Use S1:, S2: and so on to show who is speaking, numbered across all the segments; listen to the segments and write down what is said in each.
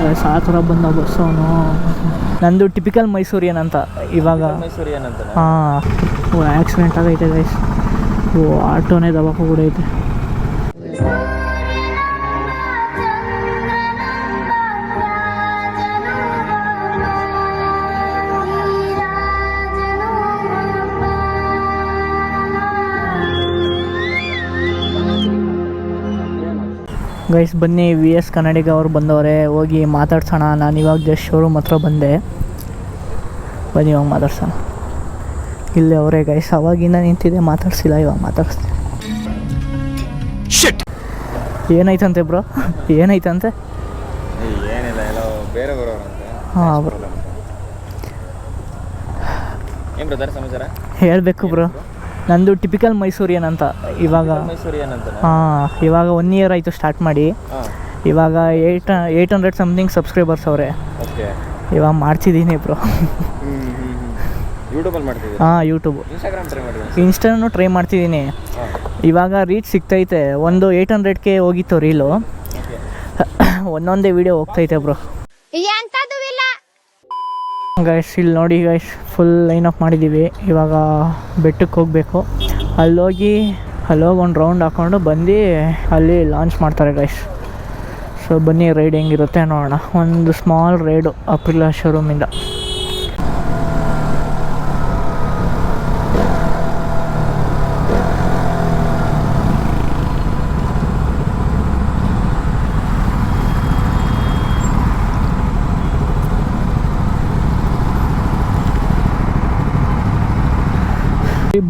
S1: Guys ಆ ಥರ ಬಂದ ಬಸ್ ಅವನು ನಂದು ಟಿಪಿಕಲ್ ಮೈಸೂರಿಯನ್ ಅಂತ ಇವಾಗ.
S2: ಮೈಸೂರಿಯನ್ ಅಂತ
S1: ಹಾಂ ಓ ಆಕ್ಸಿಡೆಂಟ್ ಆಗೈತೆ ಗೈಸ್ ಓ ಆಟೋನೇ ದಬಾಕ ಕೂಡ ಐತೆ ಗೈಸ್ ಬನ್ನಿ ವಿ ಎಸ್ ಕನ್ನಡಿಗ ಅವ್ರು ಬಂದವರೆ. ಹೋಗಿ ಮಾತಾಡ್ಸೋಣ. ನಾನು ಇವಾಗ ಜಸ್ಟ್ ಶೋರೂಮ್ ಹತ್ರ ಬಂದೆ. ಬನ್ನಿ ಇವಾಗ ಮಾತಾಡ್ಸೋಣ. ಇಲ್ಲೇ ಅವರೇ ಗೈಸ್ ಅವಾಗಿಂದ ನಿಂತಿದೆ. ಮಾತಾಡ್ಸಿಲ್ಲ ಇವಾಗ ಮಾತಾಡಿಸ್ತೀನಿ. ಏನಾಯ್ತಂತೆ ಬ್ರೋ ಏನಾಯ್ತಂತೆ?
S2: ಏನಿಲ್ಲ ಎಲ್ಲೋ ಬೇರೆ ಬರೋರಂತೆ.
S1: ಹಾಂ ಬ್ರೋ
S2: ಏನು ಬ್ರದರ್ ಸಮಾಚಾರ?
S1: ಹೇಳಬೇಕು ಬ್ರೋ ನಂದು ಟಿಪಿಕಲ್ ಮೈಸೂರಿಯನ್ ಅಂತ. ಇವಾಗ
S2: ಮೈಸೂರಿಯನ್ ಅಂತ
S1: ಹಾಂ ಇವಾಗ ಒನ್ ಇಯರ್ ಆಯಿತು ಸ್ಟಾರ್ಟ್ ಮಾಡಿ. ಇವಾಗ eight eight hundred something subscribers ಅವರೇ. ಇವಾಗ ಮಾಡ್ತಿದ್ದೀನಿ ಬ್ರೋ
S2: ಹ್ಮ್ ಹ್ಮ್ ಹ್ಮ್. ಯೂಟ್ಯೂಬಲ್ಲಿ ಮಾಡ್ತಿದ್ದೀರಾ?
S1: ಹಾಂ ಯೂಟ್ಯೂಬು ಇನ್ಸ್ಟಾನು ಟ್ರೈ ಮಾಡ್ತಿದ್ದೀನಿ ಇವಾಗ ರೀಚ್ ಸಿಗ್ತೈತೆ. ಒಂದು ಏಯ್ಟ್ ಹಂಡ್ರೆಡ್ಗೆ ಹೋಗಿತ್ತು ರೀಲು ಒಂದೊಂದೇ ವೀಡಿಯೋ ಹೋಗ್ತೈತೆ ಬ್ರೋ ಗೈಸ್ ಇಲ್ಲಿ ನೋಡಿ ಗೈಸ್ ಫುಲ್ ಲೈನ್ ಅಪ್ ಮಾಡಿದ್ದೀವಿ ಇವಾಗ ಬೆಟ್ಟಕ್ಕೆ ಹೋಗಬೇಕು. ಅಲ್ಲೋಗಿ ಅಲ್ಲೋಗಿ ಒಂದು ರೌಂಡ್ ಹಾಕ್ಕೊಂಡು ಬಂದು ಅಲ್ಲಿ ಲಾಂಚ್ ಮಾಡ್ತಾರೆ ಗೈಸ್ ಸೊ ಬನ್ನಿ ರೈಡ್ ಹೆಂಗಿರುತ್ತೆ ನೋಡೋಣ. ಒಂದು ಸ್ಮಾಲ್ ರೈಡು ಅಪ್ರಿಲ ಶೋರೂಮಿಂದ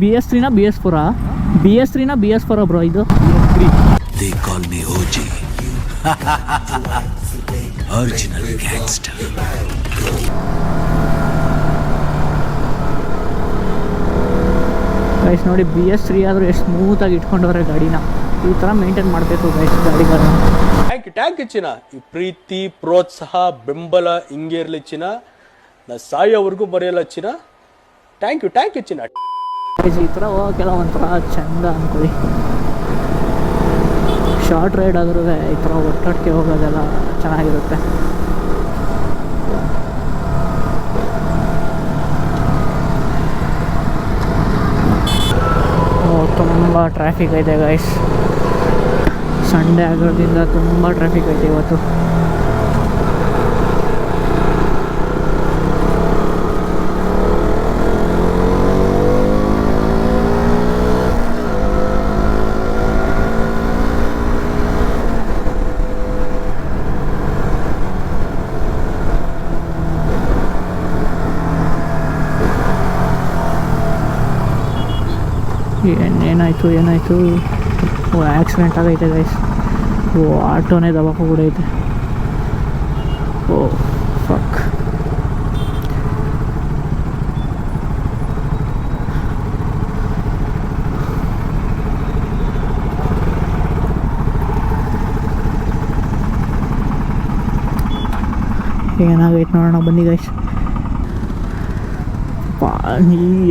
S1: ಬಿ ಎಸ್ ತ್ರೀನ ಬಿ ಎಸ್ ಫೋರಾ ಬಿ ಎಸ್ ತ್ರೀನ ಬಿ ಎಸ್ ಫೋರಾ ಬ್ರೋ ಇದು?
S3: They call me OG. Original gangster.
S1: Guys ನೋಡಿ ಬಿ ಎಸ್ ತ್ರೀ ಆದರೂ ಎಷ್ಟು ಸ್ಮೂತಾಗಿ ಇಟ್ಕೊಂಡವ್ರೆ ಗಾಡಿನ. ಈ ಥರ ಮೇಂಟೈನ್ ಮಾಡಬೇಕು ಗೈಸ್ ಗಾಡಿಗಳನ್ನ
S4: ಟ್ಯಾಂಕ್ ಟ್ಯಾಂಕ್ ಚಿನ್ನ. ಈ ಪ್ರೀತಿ ಪ್ರೋತ್ಸಾಹ ಬೆಂಬಲ ಹಿಂಗೆ ಇರಲಿ ಚಿನ್ನ. ನಾ ಸಾಯೋವರೆಗೂ ಬರೆಯಲ್ಲ ಚಿನ್ನ. ಥ್ಯಾಂಕ್ ಯು ಥ್ಯಾಂಕ್ ಯು ಚಿನ್ನ.
S1: ಈ ಥರ ಹೋಗೋಕ್ಕೆಲ್ಲ ಒಂಥರ ಚೆಂದ ಅನ್ಕೊಳ್ಳಿ ಶಾರ್ಟ್ ರೈಡ್ ಆದ್ರೂ ಈ ಥರ ಒಟ್ಟೊಟ್ಟಿಗೆ ಹೋಗೋದೆಲ್ಲ ಚೆನ್ನಾಗಿರುತ್ತೆ. ತುಂಬ ಟ್ರಾಫಿಕ್ ಐತೆ ಗೈಸ್ ಸಂಡೇ ಆಗೋದ್ರಿಂದ ತುಂಬ ಟ್ರಾಫಿಕ್ ಐತೆ ಇವತ್ತು. ಏನಾಯಿತು ಏನಾಯಿತು? ಓ ಆಕ್ಸಿಡೆಂಟ್ ಆಗೈತೆ ಗೈಸ್ ಓ, ಆಟೋನೇ ದಬಾಕೋ ಕೂಡ ಐತೆ ಓ ಫಕ್ ಏನಾಗೈತೆ ನೋಡೋಣ, ಬನ್ನಿ ಗೈಸ್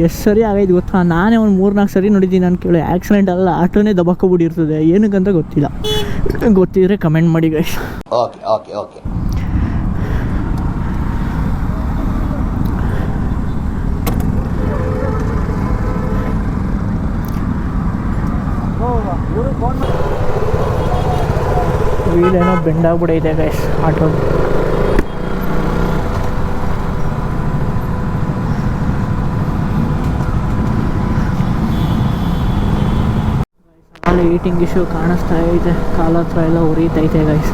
S1: ಎಷ್ಟು ಸರಿ ಆಗೈತೆ ಗೊತ್ತಾ? ನಾನೇ ಒಂದು ಮೂರ್ನಾಲ್ಕು ಸರಿ ನೋಡಿದ್ದೀನಿ ನಾನು ಕೇಳಿ. ಆಕ್ಸಿಡೆಂಟ್ ಅಲ್ಲ ಆಟೋನೇ ದಬಾಕೊಬಿಟ್ಟಿರ್ತದೆ ಏನಕ್ಕಂತ ಗೊತ್ತಿಲ್ಲ. ಗೊತ್ತಿದ್ರೆ ಕಮೆಂಟ್ ಮಾಡಿ guys
S3: okay okay okay
S1: wheel ಏನೋ ಬೆಂಡಾಗ್ಬಿಡೈತೆ ಗೈಸ್ ಆಟೋ. ಅಲ್ಲಿ ಈಟಿಂಗ್ ಇಶ್ಯೂ ಕಾಣಿಸ್ತಾ ಇದೆ. ಕಾಲ ಹತ್ರ ಎಲ್ಲ ಉರಿತೈತೆ ಗೈಸ್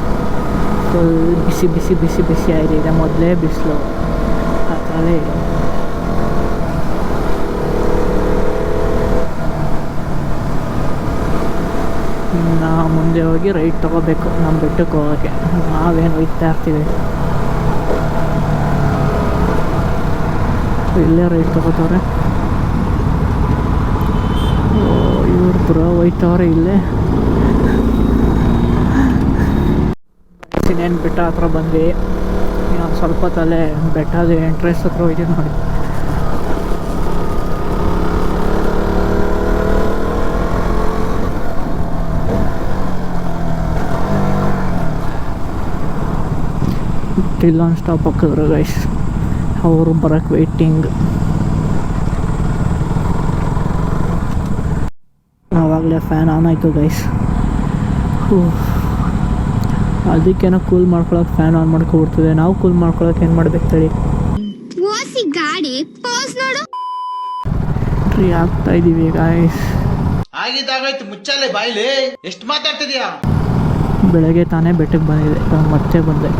S1: ಫುಲ್ ಬಿಸಿ ಬಿಸಿ ಬಿಸಿ ಬಿಸಿ ಇದೆ ಮೊದಲೇ ಬಿಸಿಲು. ಅದರಲ್ಲಿ ನಾ ಮುಂದೆ ಹೋಗಿ ರೈಟ್ ತೊಗೋಬೇಕು. ನಮ್ಮ ಬೆಟ್ಟಕ್ಕೆ ಹೋಗೋಕ್ಕೆ ನಾವೇನು ಒಯ್ತಾ ಇರ್ತೀವಿ. ಇಲ್ಲೇ ರೈಟ್ ತೊಗೋತವ್ರೆ. ಇವ್ರು ಪುರಾ ಹೋಯ್ತವ್ರೆ ಇಲ್ಲೇ. ಇನ್ನೇನು ಬೆಟ್ಟ ಹತ್ರ ಬಂದ್ವಿ. ಇನ್ನೊಂದು ಸ್ವಲ್ಪ ತಲೆ ಬೆಟ್ಟದ ಎಂಟ್ರೆನ್ಸ್ ಹತ್ರ ಹೋಯ್ತೀವಿ ನೋಡಿ. ಟಿಲ್ ಆನ್ ಸ್ಟಾಪ್ ಹಾಕಿದ್ರು ಗೈಸ್ ಅವರು ಬರಕ್ಕೆ ವೆಯ್ಟಿಂಗ್ ಆವಾಗಲೇ ಫ್ಯಾನ್ ಆನ್ ಆಯಿತು ಗೈಸ್ ಅದಕ್ಕೇನೋ ಕೂಲ್ ಮಾಡ್ಕೊಳಕ್ಕೆ ಫ್ಯಾನ್ ಆನ್ ಮಾಡ್ಕೊಬಿಡ್ತದೆ. ನಾವು ಕೂಲ್ ಮಾಡ್ಕೊಳಕ್ಕೆ ಏನು ಮಾಡ್ಬೇಕು ತಡಿ
S5: ಓಸಿ ಗಾಡಿ ಪೋಸ್ ನೋಡು.
S1: ಎಂಟ್ರಿ ಆಗ್ತಾ ಇದೀವಿ ಗಾಯ್ಸ್
S6: ಆಗಿದ್ದಾಗಾಯ್ತು ಮುಚ್ಚಾಲೆ ಬಾಯಿಲಿ. ಎಷ್ಟು ಮಾತಾಡ್ತಿದ್ಯಾ?
S1: ಬೆಳಗ್ಗೆ ತಾನೇ ಬೆಟ್ಟಕ್ಕೆ ಬಂದಿದೆ ಮತ್ತೆ ಬಂದೆ.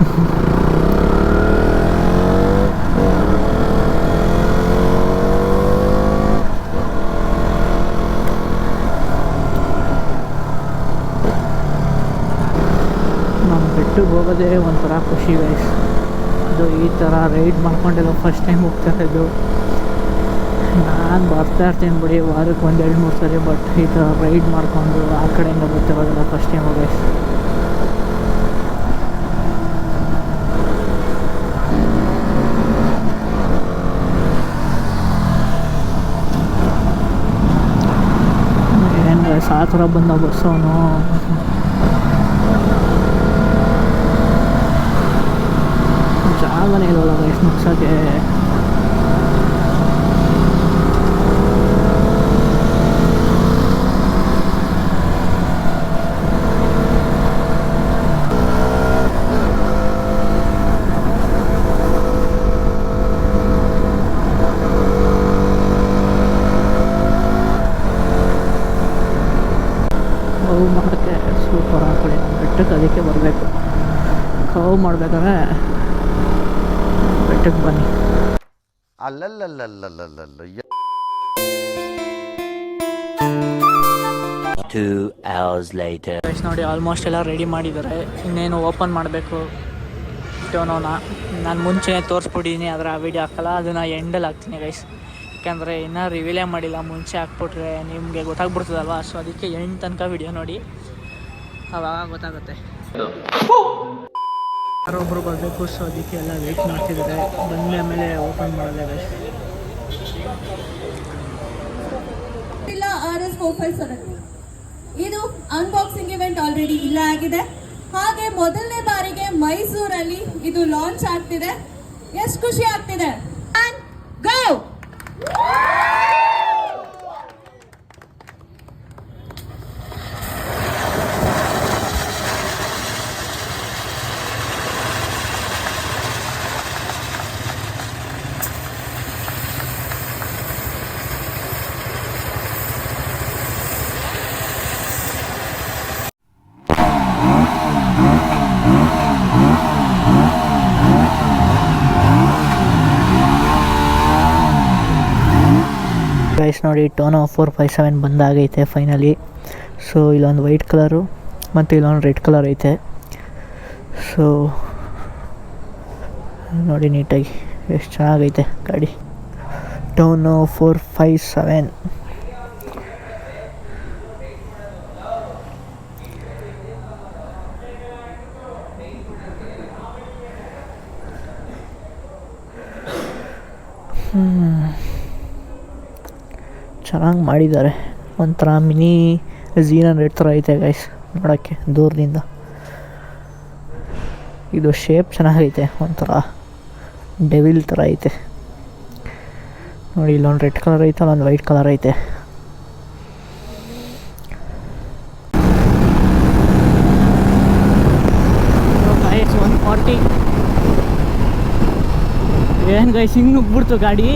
S1: ಬೆಟ್ಟಕ್ಕೆ ಹೋಗೋದೇ ಒಂಥರ ಖುಷಿ ಗೈಸ್ ಅದು ಈ ಥರ ರೈಡ್ ಮಾಡ್ಕೊಂಡೆಲ್ಲ ಫಸ್ಟ್ ಟೈಮ್ ಹೋಗ್ತಾ ಇದ್ದು. ನಾನು ಬರ್ತಾ ಇರ್ತೀನಿ ಬಿಡಿ, ವಾರಕ್ಕೆ ಒಂದು ಎರಡು ಮೂರು ಸರಿ ಬಟ್ ಈ ಥರ ರೈಡ್ ಮಾಡಿಕೊಂಡು ಆ ಕಡೆಯಿಂದ ಬರ್ತಿರೋದೆಲ್ಲ ಫಸ್ಟ್ ಟೈಮ್ ಗೈಸ್ ಏನು ಆ ಥರ ಬಂದ ಬಸ್ ಜಾಗನೇ ಇಲ್ವಲ್ಲ ಗೈಸ್ ಮುಗ್ಸೋಕ್ಕೆ ಮಾಡೋಕ್ಕೆ ಸೂಪರ್ ಆ ಕಡೆ ಬೆಟ್ಟಕ್ಕೆ ಅದಕ್ಕೆ ಬರಬೇಕು. ಕವ್ ಮಾಡ್ಬೇಕಾದ್ರೆ ಬೆಟ್ಟಕ್ಕೆ ಬನ್ನಿ. ನೋಡಿ ಆಲ್ಮೋಸ್ಟ್ ಎಲ್ಲ ರೆಡಿ ಮಾಡಿದ್ದಾರೆ ಇನ್ನೇನು ಓಪನ್ ಮಾಡಬೇಕು ಟೋನೋನ ನಾನು ಮುಂಚೆನೇ ತೋರಿಸ್ಬಿಟ್ಟಿದ್ದೀನಿ ಅದರ ವಿಡಿಯೋ ಹಾಕಲ್ಲ ಅದನ್ನು ಎಂಡಲ್ಲಿ ಹಾಕ್ತೀನಿ ಗೈಸ್ ಯಾಕೆಂದರೆ ಇನ್ನೂ ರಿವೀಲೇ ಮಾಡಿಲ್ಲ ಮುಂಚೆ ಹಾಕ್ಬಿಟ್ರೆ ನಿಮಗೆ ಗೊತ್ತಾಗ್ಬಿಡ್ತದಲ್ವಾ ಸೊ ಅದಕ್ಕೆ ಎಂಡ್ ತನಕ ವಿಡಿಯೋ ನೋಡಿ ಅವಾಗ ಗೊತ್ತಾಗುತ್ತೆ ಯಾರೊಬ್ಬರು ಬರಬೇಕು ಸೊ ಅದಕ್ಕೆ ಎಲ್ಲ ವೆಯ್ಟ್ ಮಾಡ್ತಿದ್ದಾರೆ. ಬಂದ ಮೇಲೆ ಓಪನ್ ಮಾಡೋದೇ ಗೈಸ್
S7: ಇಲ್ಲ, ಆರ್ ಎಸ್ ಇದು ಅನ್ಬಾಕ್ಸಿಂಗ್ ಇವೆಂಟ್ ಆಲ್ರೆಡಿ ಇಲ್ಲ ಆಗಿದೆ. ಹಾಗೆ ಮೊದಲನೇ ಬಾರಿಗೆ ಮೈಸೂರಲ್ಲಿ ಇದು ಲಾಂಚ್ ಆಗ್ತಿದೆ. ಎಷ್ಟು ಖುಷಿ ಆಗ್ತಿದೆ.
S1: ಗೈಸ್ ನೋಡಿ ಟೋನೋ ಫೋರ್ ಫೈವ್ ಸೆವೆನ್ ಬಂದಾಗೈತೆ ಫೈನಲಿ ಸೊ ಇಲ್ಲೊಂದು ವೈಟ್ ಕಲರು ಮತ್ತು ಇಲ್ಲೊಂದು ರೆಡ್ ಕಲರ್ ಐತೆ. ಸೊ ನೋಡಿ ನೀಟಾಗಿ ಎಷ್ಟು ಚೆನ್ನಾಗೈತೆ ಗಾಡಿ. ಟೋನೋ ಫೋರ್ ಫೈವ್ ಸೆವೆನ್ ಚೆನ್ನಾಗಿ ಮಾಡಿದ್ದಾರೆ. ಒಂಥರ ಮಿನಿ ಝೀನ್ ರೆಡ್ ಥರ ಐತೆ ಗೈಸ್ ನೋಡೋಕ್ಕೆ ದೂರದಿಂದ. ಇದು ಶೇಪ್ ಚೆನ್ನಾಗೈತೆ, ಒಂಥರ ಡೆವಿಲ್ ಥರ ಐತೆ. ನೋಡಿ ಇಲ್ಲೊಂದು ರೆಡ್ ಕಲರ್ ಐತೆ ಅಲ್ಲೊಂದು ವೈಟ್ ಕಲರ್ ಐತೆ. ಒನ್ ಫಾರ್ಟಿ ಏನು ಗೈಸ್ ಹಿಂಗೆ ನುಗ್ಬಿಡ್ತು ಗಾಡಿ?